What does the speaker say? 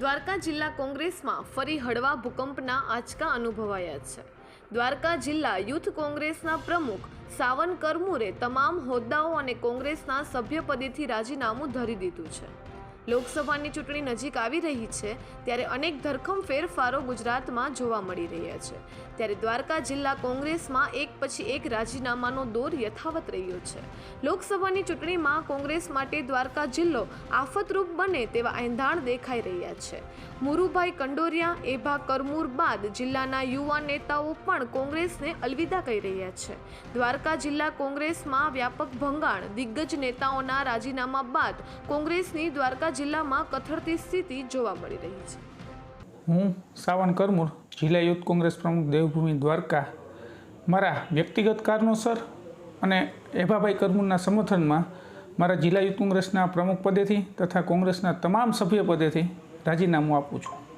દ્વારકા જિલ્લા કોંગ્રેસમાં ફરી હળવા ભૂકંપના આંચકા અનુભવાયા છે. દ્વારકા જિલ્લા યુથ કોંગ્રેસના પ્રમુખ સાવન કરમુરે તમામ હોદ્દાઓ અને કોંગ્રેસના સભ્યપદેથી રાજીનામું ધરી દીધું છે. લોકસભાની ચૂંટણી નજીક આવી રહી છે, ત્યારે અનેક ધરખમ ફેરફારો ગુજરાતમાં જોવા મળી રહ્યા છે. ત્યારે દ્વારકા જિલ્લા કોંગ્રેસમાં એક પછી એક રાજીનામાનો દોર યથાવત રહ્યો છે. લોકસભાની ચૂંટણીમાં કોંગ્રેસ માટે દ્વારકા જિલ્લો આફતરૂપ બને તેવા એંધાણ દેખાઈ રહ્યા છે. મુરુભાઈ કંડોરિયા, એભા કરમૂર બાદ જિલ્લાના યુવા નેતાઓ પણ કોંગ્રેસને અલવિદા કહી રહ્યા છે. દ્વારકા જિલ્લા કોંગ્રેસમાં વ્યાપક ભંગાણ, દિગ્ગજ નેતાઓના રાજીનામા બાદ કોંગ્રેસની દ્વારકા જિલ્લામાં કથળતી સ્થિતિ જોવા મળી રહી છે. હું સાવન કરમુર, જિલ્લા યુથ કોંગ્રેસ પ્રમુખ દેવભૂમિ દ્વારકા. મારા વ્યક્તિગત કારણોસર અને એભાભાઈ કરમુરના સમર્થનમાં મારા જિલ્લા યુથ કોંગ્રેસના પ્રમુખ પદેથી તથા કોંગ્રેસના તમામ સભ્ય પદેથી રાજીનામું આપું છું.